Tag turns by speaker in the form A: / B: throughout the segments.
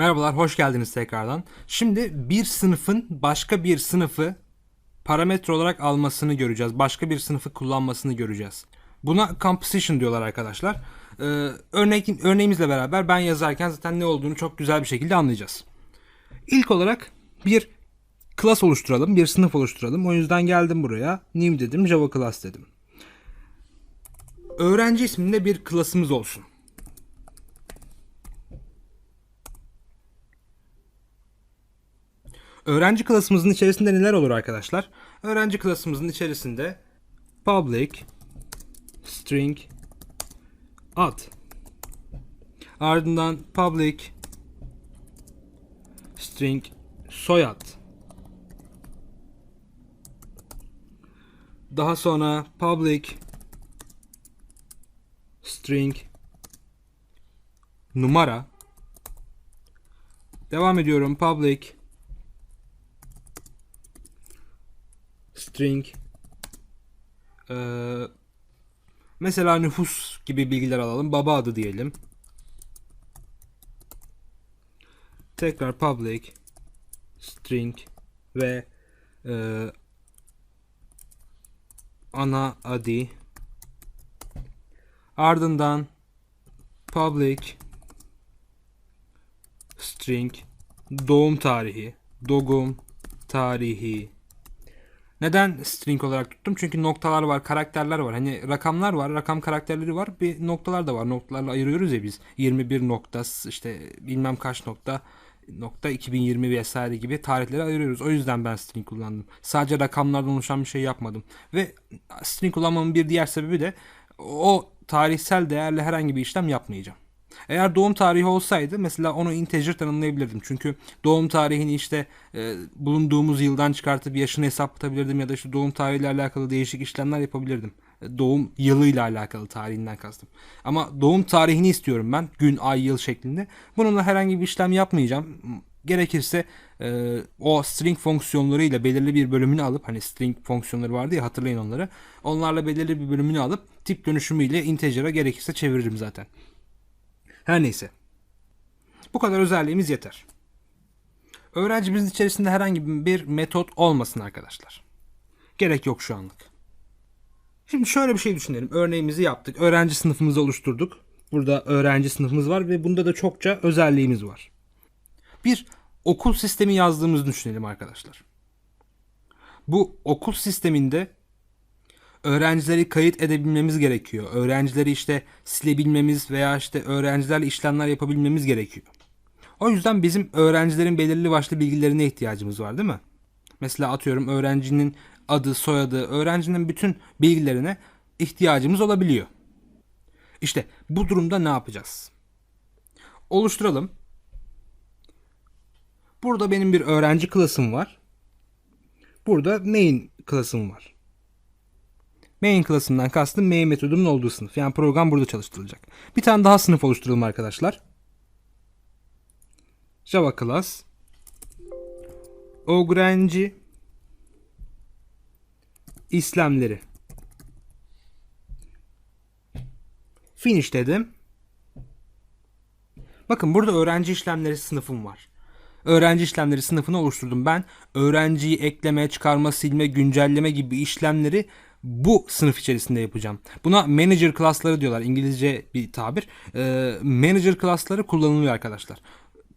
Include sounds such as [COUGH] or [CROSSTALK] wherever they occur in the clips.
A: Merhabalar, hoş geldiniz tekrardan. Şimdi bir sınıfın başka bir sınıfı parametre olarak almasını göreceğiz. Başka bir sınıfı kullanmasını göreceğiz. Buna composition diyorlar arkadaşlar. Ee, örnek, örneğimizle beraber ben yazarken zaten ne olduğunu çok güzel bir şekilde anlayacağız. İlk olarak bir class oluşturalım, bir sınıf oluşturalım. O yüzden geldim buraya. New dedim, Java class dedim. Öğrenci isminde bir class'ımız olsun. Öğrenci klasımızın içerisinde neler olur arkadaşlar? Öğrenci klasımızın içerisinde public string ad ardından public string soyad. Daha sonra public string numara. Devam ediyorum. Public string Ee, mesela nüfus gibi bilgiler alalım. Baba adı diyelim. Tekrar public string ve e, ana adı ardından public string doğum tarihi doğum tarihi neden string olarak tuttum? Çünkü noktalar var, karakterler var. Hani rakamlar var, rakam karakterleri var. Bir noktalar da var. Noktalarla ayırıyoruz ya biz. 21 nokta, işte bilmem kaç nokta, nokta 2020 vesaire gibi tarihleri ayırıyoruz. O yüzden ben string kullandım. Sadece rakamlardan oluşan bir şey yapmadım. Ve string kullanmamın bir diğer sebebi de o tarihsel değerle herhangi bir işlem yapmayacağım. Eğer doğum tarihi olsaydı mesela onu integer tanımlayabilirdim. Çünkü doğum tarihini işte e, bulunduğumuz yıldan çıkartıp yaşını hesaplatabilirdim ya da işte doğum tarihiyle alakalı değişik işlemler yapabilirdim. E, Doğum yılıyla alakalı tarihinden kastım. Ama doğum tarihini istiyorum ben. Gün, ay, yıl şeklinde. Bununla herhangi bir işlem yapmayacağım. Gerekirse e, o string fonksiyonlarıyla belirli bir bölümünü alıp hani string fonksiyonları vardı ya hatırlayın onları. Onlarla belirli bir bölümünü alıp tip dönüşümüyle integer'a gerekirse çeviririm zaten. Her neyse. Bu kadar özelliğimiz yeter. Öğrencimizin içerisinde herhangi bir metot olmasın arkadaşlar. Gerek yok şu anlık. Şimdi şöyle bir şey düşünelim. Örneğimizi yaptık. Öğrenci sınıfımızı oluşturduk. Burada öğrenci sınıfımız var ve bunda da çokça özelliğimiz var. Bir okul sistemi yazdığımızı düşünelim arkadaşlar. Bu okul sisteminde öğrencileri kayıt edebilmemiz gerekiyor. Öğrencileri işte silebilmemiz veya işte öğrencilerle işlemler yapabilmemiz gerekiyor. O yüzden bizim öğrencilerin belirli başlı bilgilerine ihtiyacımız var değil mi? Mesela atıyorum öğrencinin adı, soyadı, öğrencinin bütün bilgilerine ihtiyacımız olabiliyor. İşte bu durumda ne yapacağız? Oluşturalım. Burada benim bir öğrenci klasım var. Burada main klasım var. Main klasından kastım main metodumun olduğu sınıf. Yani program burada çalıştırılacak. Bir tane daha sınıf oluşturalım arkadaşlar. Java class öğrenci işlemleri finish dedim. Bakın burada öğrenci işlemleri sınıfım var. Öğrenci işlemleri sınıfını oluşturdum. Ben öğrenciyi ekleme, çıkarma, silme, güncelleme gibi işlemleri bu sınıf içerisinde yapacağım. Buna manager class'ları diyorlar. İngilizce bir tabir. Ee, manager class'ları kullanılıyor arkadaşlar.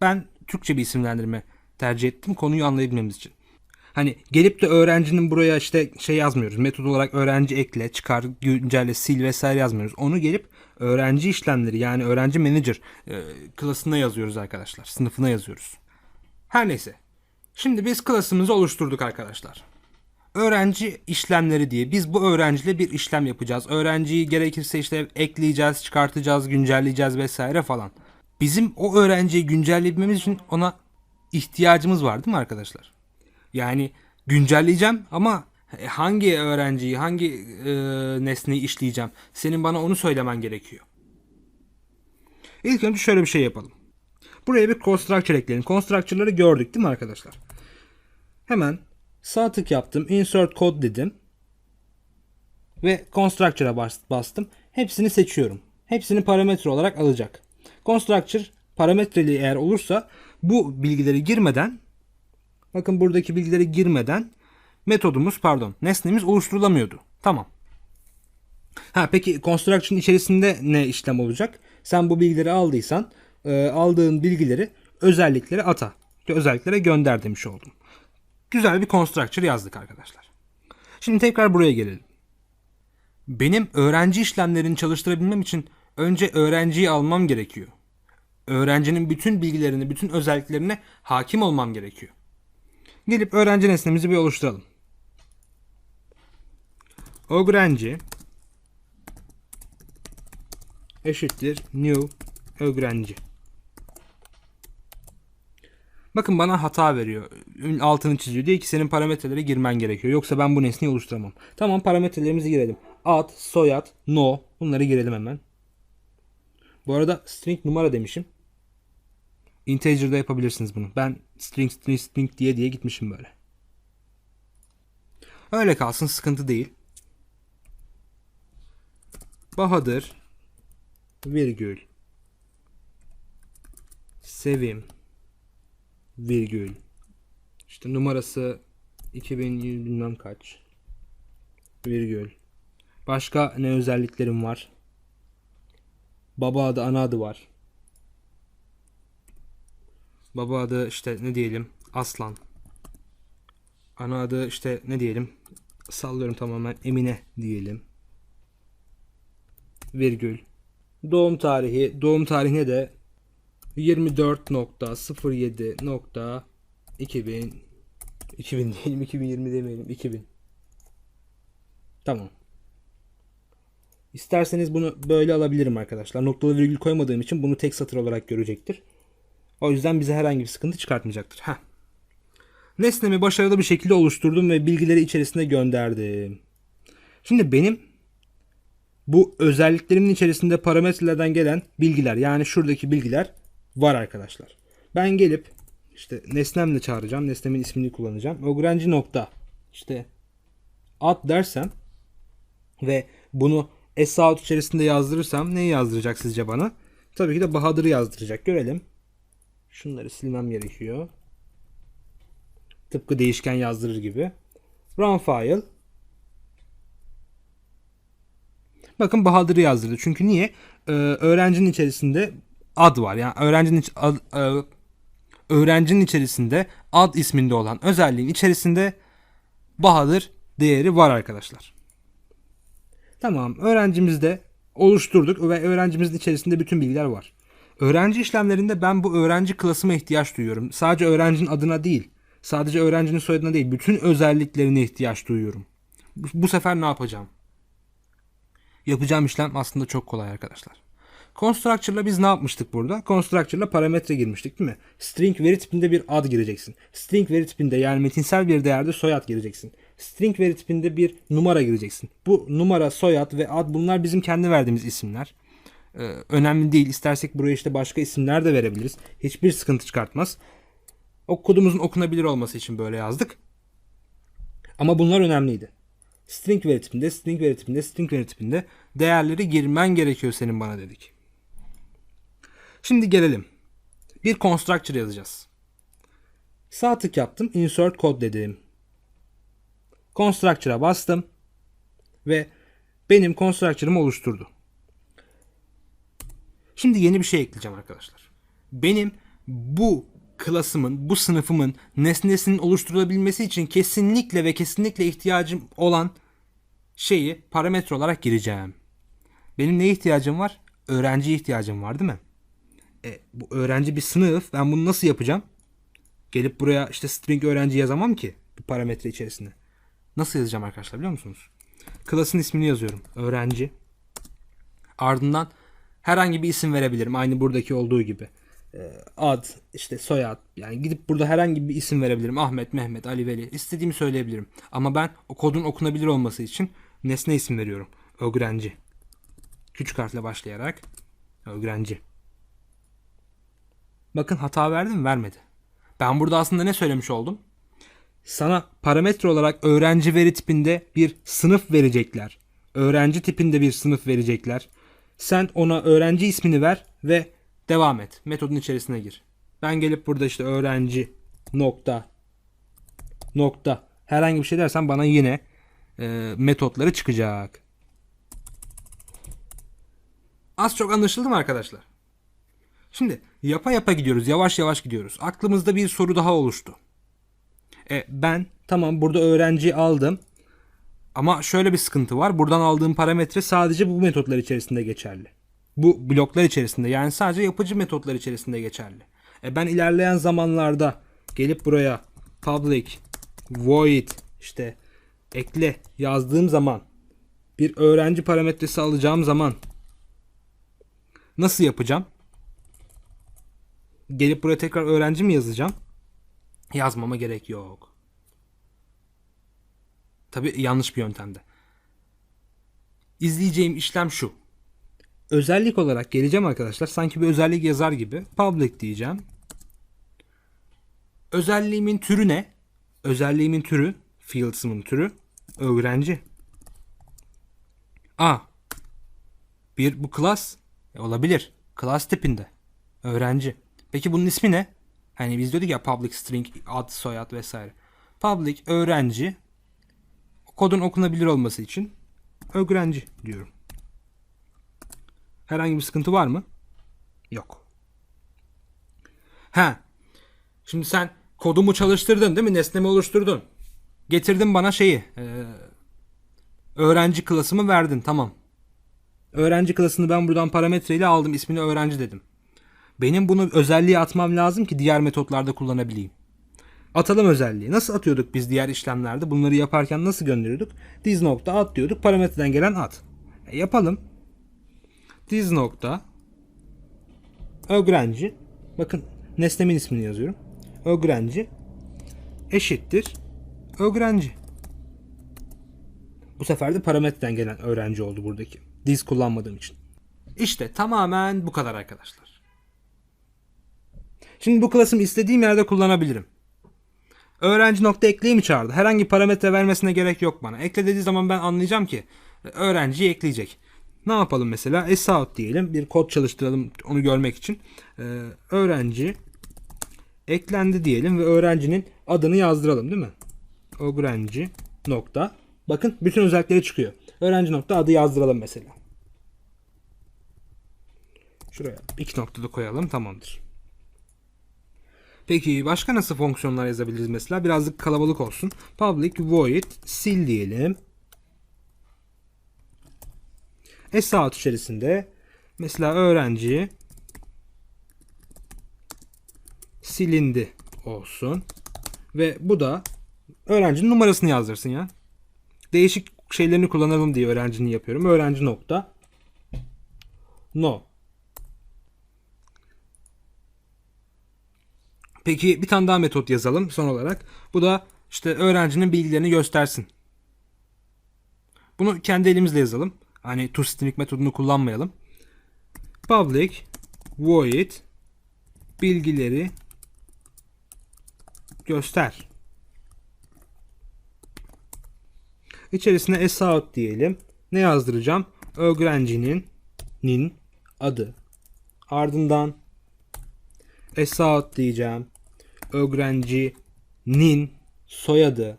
A: Ben Türkçe bir isimlendirme tercih ettim konuyu anlayabilmemiz için. Hani gelip de öğrencinin buraya işte şey yazmıyoruz. Metod olarak öğrenci ekle, çıkar, güncelle, sil vesaire yazmıyoruz. Onu gelip öğrenci işlemleri yani öğrenci manager e, klasına yazıyoruz arkadaşlar. Sınıfına yazıyoruz. Her neyse. Şimdi biz klasımızı oluşturduk arkadaşlar. Öğrenci işlemleri diye biz bu öğrenciyle bir işlem yapacağız. Öğrenciyi gerekirse işte ekleyeceğiz, çıkartacağız, güncelleyeceğiz vesaire falan. Bizim o öğrenciyi güncelleyebilmemiz için ona ihtiyacımız var değil mi arkadaşlar? Yani güncelleyeceğim ama hangi öğrenciyi, hangi e, nesneyi işleyeceğim? Senin bana onu söylemen gerekiyor. İlk önce şöyle bir şey yapalım. Buraya bir constructor ekleyelim. Constructor'ları gördük değil mi arkadaşlar? Hemen sağ tık yaptım. Insert code dedim. Ve constructor'a bas- bastım. Hepsini seçiyorum. Hepsini parametre olarak alacak. Constructor parametreli eğer olursa bu bilgileri girmeden bakın buradaki bilgileri girmeden metodumuz pardon nesnemiz oluşturulamıyordu. Tamam. Ha peki construction içerisinde ne işlem olacak? Sen bu bilgileri aldıysan e, aldığın bilgileri özelliklere ata. Özelliklere gönder demiş oldum. Güzel bir constructor yazdık arkadaşlar. Şimdi tekrar buraya gelelim. Benim öğrenci işlemlerini çalıştırabilmem için önce öğrenciyi almam gerekiyor. Öğrencinin bütün bilgilerini, bütün özelliklerine hakim olmam gerekiyor. Gelip öğrenci nesnemizi bir oluşturalım. Öğrenci eşittir new öğrenci. Bakın bana hata veriyor. Altını çiziyor. Diyor ki senin parametrelere girmen gerekiyor. Yoksa ben bu nesneyi oluşturamam. Tamam parametrelerimizi girelim. Ad, soyad, no. Bunları girelim hemen. Bu arada string numara demişim. Integer'da yapabilirsiniz bunu. Ben string string string diye diye gitmişim böyle. Öyle kalsın sıkıntı değil. Bahadır virgül Sevim virgül. İşte numarası 2100 bilmem kaç. Virgül. Başka ne özelliklerim var? Baba adı ana adı var. Baba adı işte ne diyelim? Aslan. Ana adı işte ne diyelim? Sallıyorum tamamen Emine diyelim. Virgül. Doğum tarihi. Doğum tarihine de 24.07.2000 2000 diyelim 2020 demeyelim 2000 Tamam. İsterseniz bunu böyle alabilirim arkadaşlar. Noktalı virgül koymadığım için bunu tek satır olarak görecektir. O yüzden bize herhangi bir sıkıntı çıkartmayacaktır. Heh. Nesnemi başarılı bir şekilde oluşturdum ve bilgileri içerisine gönderdim. Şimdi benim bu özelliklerimin içerisinde parametrelerden gelen bilgiler yani şuradaki bilgiler var arkadaşlar. Ben gelip işte nesnemle çağıracağım. Nesnemin ismini kullanacağım. Öğrenci nokta işte ad dersem ve bunu S içerisinde yazdırırsam neyi yazdıracak sizce bana? Tabii ki de Bahadır'ı yazdıracak. Görelim. Şunları silmem gerekiyor. Tıpkı değişken yazdırır gibi. Run file. Bakın Bahadır'ı yazdırdı. Çünkü niye? Ee, öğrencinin içerisinde ad var. Yani öğrencinin ad, e, öğrencinin içerisinde ad isminde olan özelliğin içerisinde Bahadır değeri var arkadaşlar. Tamam öğrencimizde oluşturduk ve öğrencimizin içerisinde bütün bilgiler var. Öğrenci işlemlerinde ben bu öğrenci klasıma ihtiyaç duyuyorum. Sadece öğrencinin adına değil, sadece öğrencinin soyadına değil, bütün özelliklerine ihtiyaç duyuyorum. Bu sefer ne yapacağım? Yapacağım işlem aslında çok kolay arkadaşlar. Constructor'la biz ne yapmıştık burada? Constructor'la parametre girmiştik değil mi? String veri tipinde bir ad gireceksin. String veri tipinde yani metinsel bir değerde soyad gireceksin. String veri tipinde bir numara gireceksin. Bu numara, soyad ve ad bunlar bizim kendi verdiğimiz isimler. Ee, önemli değil. İstersek buraya işte başka isimler de verebiliriz. Hiçbir sıkıntı çıkartmaz. O kodumuzun okunabilir olması için böyle yazdık. Ama bunlar önemliydi. String veri tipinde, string veri tipinde, string veri tipinde değerleri girmen gerekiyor senin bana dedik. Şimdi gelelim. Bir constructor yazacağız. Sağ tık yaptım. Insert code dedim. Constructor'a bastım. Ve benim constructor'ımı oluşturdu. Şimdi yeni bir şey ekleyeceğim arkadaşlar. Benim bu klasımın, bu sınıfımın nesnesinin oluşturulabilmesi için kesinlikle ve kesinlikle ihtiyacım olan şeyi parametre olarak gireceğim. Benim neye ihtiyacım var? Öğrenciye ihtiyacım var değil mi? E, bu öğrenci bir sınıf. Ben bunu nasıl yapacağım? Gelip buraya işte string öğrenci yazamam ki bir parametre içerisinde. Nasıl yazacağım arkadaşlar biliyor musunuz? Klasın ismini yazıyorum. Öğrenci. Ardından herhangi bir isim verebilirim. Aynı buradaki olduğu gibi. Ee, ad, işte soyad. Yani gidip burada herhangi bir isim verebilirim. Ahmet, Mehmet, Ali, Veli. İstediğimi söyleyebilirim. Ama ben o kodun okunabilir olması için nesne isim veriyorum. Öğrenci. Küçük harfle başlayarak öğrenci. Bakın hata verdi mi? Vermedi. Ben burada aslında ne söylemiş oldum? Sana parametre olarak öğrenci veri tipinde bir sınıf verecekler. Öğrenci tipinde bir sınıf verecekler. Sen ona öğrenci ismini ver ve devam et. Metodun içerisine gir. Ben gelip burada işte öğrenci nokta nokta herhangi bir şey dersem bana yine e, metotları çıkacak. Az çok anlaşıldı mı arkadaşlar? Şimdi yapa yapa gidiyoruz. Yavaş yavaş gidiyoruz. Aklımızda bir soru daha oluştu. E, ben tamam burada öğrenci aldım. Ama şöyle bir sıkıntı var. Buradan aldığım parametre sadece bu metotlar içerisinde geçerli. Bu bloklar içerisinde yani sadece yapıcı metotlar içerisinde geçerli. E ben ilerleyen zamanlarda gelip buraya public void işte ekle yazdığım zaman bir öğrenci parametresi alacağım zaman nasıl yapacağım? Gelip buraya tekrar öğrenci mi yazacağım? Yazmama gerek yok. Tabi yanlış bir yöntemde. İzleyeceğim işlem şu. Özellik olarak geleceğim arkadaşlar. Sanki bir özellik yazar gibi. Public diyeceğim. Özelliğimin türü ne? Özelliğimin türü, fields'ımın türü öğrenci. A. Bir bu class e, olabilir. Class tipinde. Öğrenci. Peki bunun ismi ne? Hani biz diyorduk ya public string ad soyad vesaire. Public öğrenci kodun okunabilir olması için öğrenci diyorum. Herhangi bir sıkıntı var mı? Yok. Ha. Şimdi sen kodumu çalıştırdın değil mi? Nesnemi oluşturdun. Getirdin bana şeyi. e, öğrenci klasımı verdin. Tamam. Öğrenci klasını ben buradan parametreyle aldım. ismini öğrenci dedim. Benim bunu özelliğe atmam lazım ki diğer metotlarda kullanabileyim. Atalım özelliği. Nasıl atıyorduk biz diğer işlemlerde? Bunları yaparken nasıl gönderiyorduk? Diz nokta at diyorduk. Parametreden gelen at. E, yapalım. Diz nokta öğrenci. Bakın nesnemin ismini yazıyorum. Öğrenci eşittir öğrenci. Bu sefer de parametreden gelen öğrenci oldu buradaki. Diz kullanmadığım için. İşte tamamen bu kadar arkadaşlar. Şimdi bu klasımı istediğim yerde kullanabilirim. Öğrenci nokta ekleyi mi çağırdı? Herhangi parametre vermesine gerek yok bana. Ekle dediği zaman ben anlayacağım ki öğrenciyi ekleyecek. Ne yapalım mesela? Sout diyelim. Bir kod çalıştıralım onu görmek için. Ee, öğrenci eklendi diyelim ve öğrencinin adını yazdıralım değil mi? Öğrenci nokta. Bakın bütün özellikleri çıkıyor. Öğrenci nokta adı yazdıralım mesela. Şuraya iki noktada koyalım tamamdır. Peki başka nasıl fonksiyonlar yazabiliriz mesela? Birazcık kalabalık olsun. Public void sil diyelim. Sout içerisinde mesela öğrenci silindi olsun. Ve bu da öğrencinin numarasını yazdırsın ya. Değişik şeylerini kullanalım diye öğrencinin yapıyorum. Öğrenci nokta no Peki bir tane daha metot yazalım son olarak. Bu da işte öğrencinin bilgilerini göstersin. Bunu kendi elimizle yazalım. Hani toString metodunu kullanmayalım. Public void bilgileri göster. İçerisine sout diyelim. Ne yazdıracağım? Öğrencinin nin adı. Ardından sout diyeceğim öğrencinin soyadı.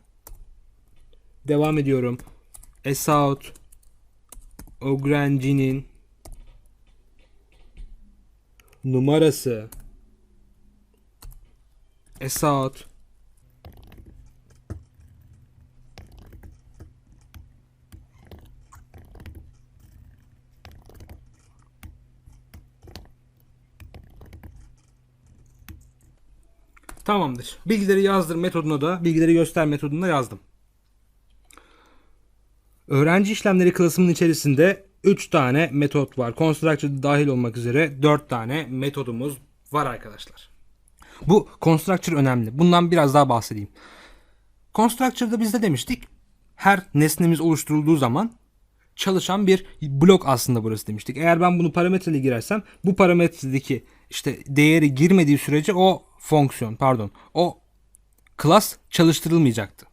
A: Devam ediyorum. Esaut öğrencinin numarası. Esaut Tamamdır. Bilgileri yazdır metoduna da, bilgileri göster metodunda yazdım. Öğrenci işlemleri klasımın içerisinde 3 tane metot var. Constructor dahil olmak üzere 4 tane metodumuz var arkadaşlar. Bu constructor önemli. Bundan biraz daha bahsedeyim. Constructor'da biz de demiştik. Her nesnemiz oluşturulduğu zaman çalışan bir blok aslında burası demiştik. Eğer ben bunu parametreli girersem bu parametredeki işte değeri girmediği sürece o fonksiyon pardon o class çalıştırılmayacaktı.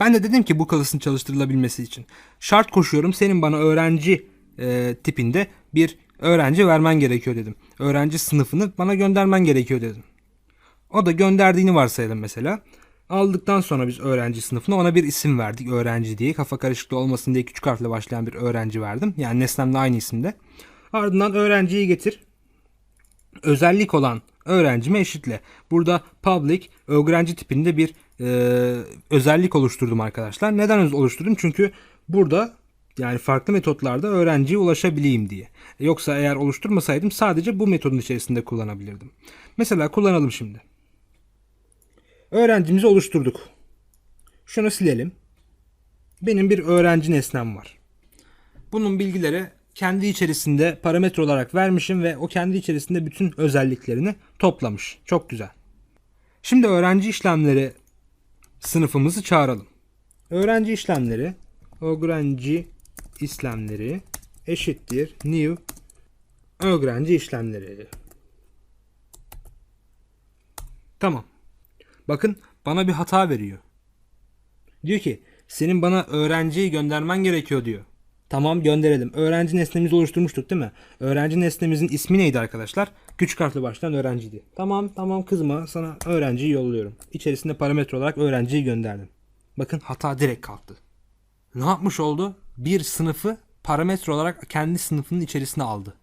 A: Ben de dedim ki bu class'ın çalıştırılabilmesi için şart koşuyorum senin bana öğrenci e, tipinde bir öğrenci vermen gerekiyor dedim. Öğrenci sınıfını bana göndermen gerekiyor dedim. O da gönderdiğini varsayalım mesela. Aldıktan sonra biz öğrenci sınıfına ona bir isim verdik öğrenci diye. Kafa karışıklığı olmasın diye küçük harfle başlayan bir öğrenci verdim. Yani nesnemle aynı isimde. Ardından öğrenciyi getir. Özellik olan öğrencime eşitle. Burada public öğrenci tipinde bir e, özellik oluşturdum arkadaşlar. Neden oluşturdum? Çünkü burada yani farklı metotlarda öğrenciye ulaşabileyim diye. Yoksa eğer oluşturmasaydım sadece bu metodun içerisinde kullanabilirdim. Mesela kullanalım şimdi. Öğrencimizi oluşturduk. Şunu silelim. Benim bir öğrenci nesnem var. Bunun bilgileri kendi içerisinde parametre olarak vermişim ve o kendi içerisinde bütün özelliklerini toplamış. Çok güzel. Şimdi öğrenci işlemleri sınıfımızı çağıralım. Öğrenci işlemleri öğrenci işlemleri eşittir new öğrenci işlemleri. Tamam. Bakın bana bir hata veriyor. Diyor ki senin bana öğrenciyi göndermen gerekiyor diyor. Tamam gönderelim. Öğrenci nesnemizi oluşturmuştuk değil mi? Öğrenci nesnemizin ismi neydi arkadaşlar? Küçük harfle başlayan öğrenciydi. Tamam tamam kızma sana öğrenciyi yolluyorum. İçerisinde parametre olarak öğrenciyi gönderdim. Bakın hata direkt kalktı. Ne yapmış oldu? Bir sınıfı parametre olarak kendi sınıfının içerisine aldı.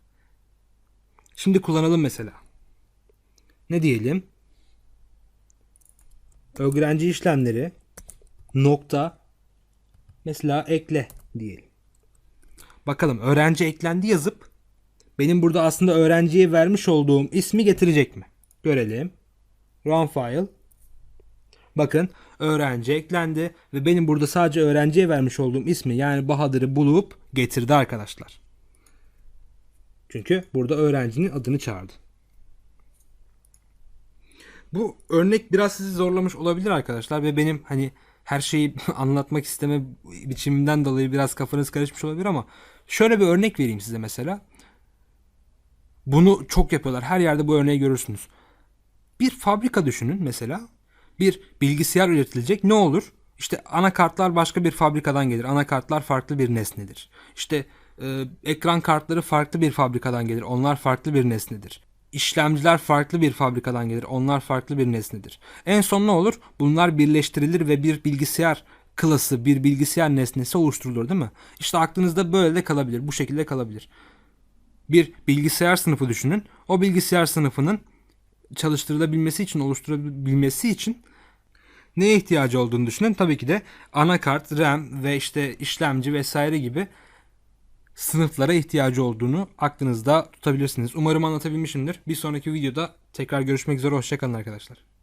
A: Şimdi kullanalım mesela. Ne diyelim? öğrenci işlemleri nokta mesela ekle diyelim. Bakalım öğrenci eklendi yazıp benim burada aslında öğrenciye vermiş olduğum ismi getirecek mi? Görelim. Run file. Bakın öğrenci eklendi ve benim burada sadece öğrenciye vermiş olduğum ismi yani Bahadır'ı bulup getirdi arkadaşlar. Çünkü burada öğrencinin adını çağırdı. Bu örnek biraz sizi zorlamış olabilir arkadaşlar ve benim hani her şeyi [LAUGHS] anlatmak isteme biçimimden dolayı biraz kafanız karışmış olabilir ama şöyle bir örnek vereyim size mesela. Bunu çok yapıyorlar. Her yerde bu örneği görürsünüz. Bir fabrika düşünün mesela. Bir bilgisayar üretilecek. Ne olur? İşte anakartlar başka bir fabrikadan gelir. Anakartlar farklı bir nesnedir. İşte e, ekran kartları farklı bir fabrikadan gelir. Onlar farklı bir nesnedir. İşlemciler farklı bir fabrikadan gelir. Onlar farklı bir nesnedir. En son ne olur? Bunlar birleştirilir ve bir bilgisayar klası, bir bilgisayar nesnesi oluşturulur değil mi? İşte aklınızda böyle de kalabilir. Bu şekilde kalabilir. Bir bilgisayar sınıfı düşünün. O bilgisayar sınıfının çalıştırılabilmesi için, oluşturabilmesi için neye ihtiyacı olduğunu düşünün. Tabii ki de anakart, RAM ve işte işlemci vesaire gibi sınıflara ihtiyacı olduğunu aklınızda tutabilirsiniz. Umarım anlatabilmişimdir. Bir sonraki videoda tekrar görüşmek üzere. Hoşçakalın arkadaşlar.